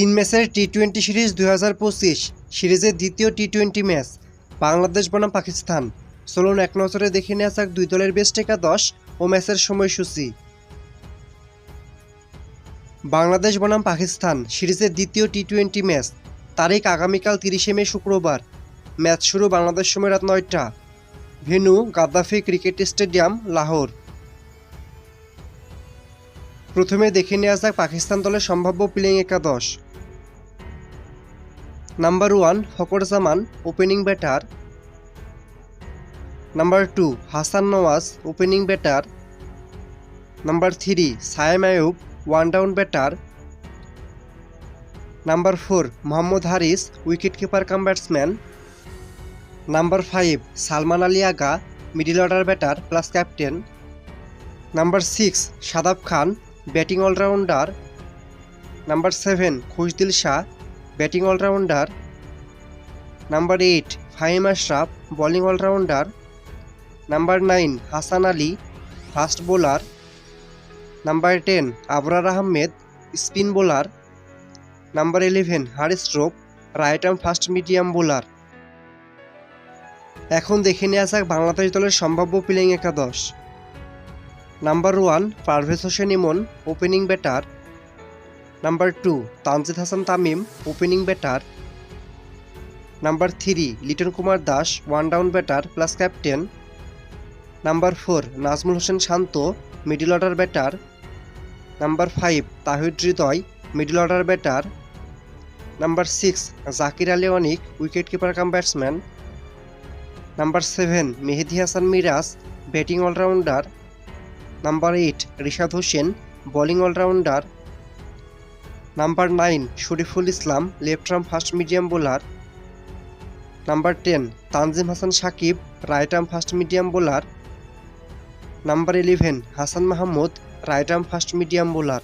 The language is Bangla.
তিন ম্যাচের টি টোয়েন্টি সিরিজ দুই হাজার পঁচিশ সিরিজের দ্বিতীয় টি টোয়েন্টি ম্যাচ, বাংলাদেশ, বনাম, পাকিস্তান। চলুন এক নজরে দেখে নেওয়া যাক দুই দলের বেস্ট একাদশ ও ম্যাচের সময়সূচি। বাংলাদেশ, বনাম, পাকিস্তান সিরিজের দ্বিতীয় টি টোয়েন্টি ম্যাচ, তারিখ আগামীকাল তিরিশে মে, শুক্রবার। ম্যাচ শুরু বাংলাদেশ সময় রাত নয়টা। Venue, Gaddafi cricket stadium, Lahore. প্রথমে দেখে নেওয়া যাক পাকিস্তান দলের সম্ভাব্য প্লেইং একাদশ। Number one Fakhar Zaman opening batter number two Hasan Nawaz opening batter number three Saim Ayub one down batter number four Mohammad Haris wicket keeper cum batsman number five Salman Ali Agha middle order batter plus captain number six Shadab Khan batting allrounder number seven Khushdil Shah batting allrounder number eight Fahim Ashraf, bowling allrounder number nine Hasan Ali, fast bowler number ten Abrar Ahmed, spin bowler number eleven Haris Rauf, right arm fast medium bowler. এখন দেখে নেওয়া যাক বাংলাদেশ দলের সম্ভাব্য প্লেইং একাদশ। Number one Parvez Hossain Emon, opening batter number two Tanzid Hasan Tamim opening batter number three Liton Kumar Das one down batter plus captain number four Najmul Hossain Shanto middle order batter number five Towhid Hridoy middle order batter number six Jaker Ali Anik wicket keeper cum batsman number seven Mehedi Hasan Miraz batting allrounder number eight Rishad Hossain bowling allrounder number nine, Shoriful Islam, left arm fast medium bowler. Number ten, Tanzim Hasan Sakib, right arm fast medium bowler. Number eleven, Hasan Mahmud, right arm fast medium bowler.